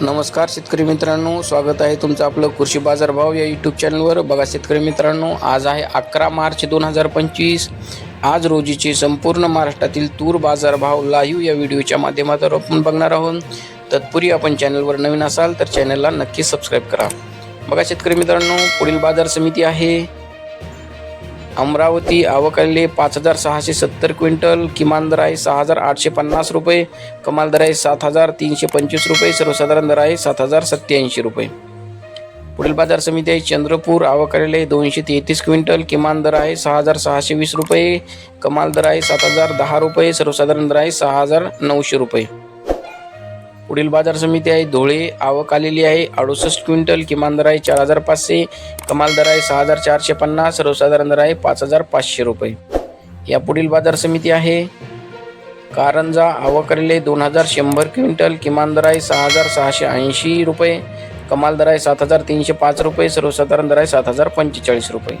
नमस्कार शेतकरी मित्रांनो स्वागत आहे तुमचं आपलं कृषी बाजार भाव या यूट्यूब चॅनलवर बघा शेतकरी मित्रांनो आज आहे अकरा मार्च दोन हजार पंचवीस. आज रोजीचे संपूर्ण महाराष्ट्रातील तूर बाजार भाव लाईव्ह या व्हिडिओच्या माध्यमातून आपण बघणार आहोत. तत्पूर्वी आपण चॅनलवर नवीन असाल तर चॅनलला नक्की सबस्क्राईब करा. बघा शेतकरी मित्रांनो पुढील बाजार समिती आहे. अमरावती आवकाले पाच हजार सहाशे सत्तर क्विंटल किमान दर आहे सहा हजार आठशे पन्नास रुपये कमाल दर आहे सात हजार तीनशे पंचवीस रुपये सर्वसाधारण दर आहे सात हजार सत्याऐंशी रुपये. पुढील बाजार समिती आहे चंद्रपूर आवकाले दोनशे तेहतीस क्विंटल किमान दर आहे सहा हजार सहाशे वीस रुपये कमाल दर आहे सात हजार दहा रुपये सर्वसाधारण दर आहे सहा हजार नऊशे रुपये. पुढील बाजार समिती आहे. धुळे आवक आलेली आहे. अडुसष्ट क्विंटल किमान दर आहे चार हजार पाचशे. कमाल दर आहे सहा हजार चारशे पन्नास. सर्वसाधारण दर आहे पाच हजार पाचशे रुपये. या पुढील बाजार समिती आहे. कारंजा आवकलेले दोन हजार शंभर क्विंटल. किमान दर आहे सहा हजार सहाशे ऐंशी रुपये. कमाल दर आहे सात हजार तीनशे पाच रुपये. सर्वसाधारण दर आहे सात हजार पंचेचाळीस रुपये.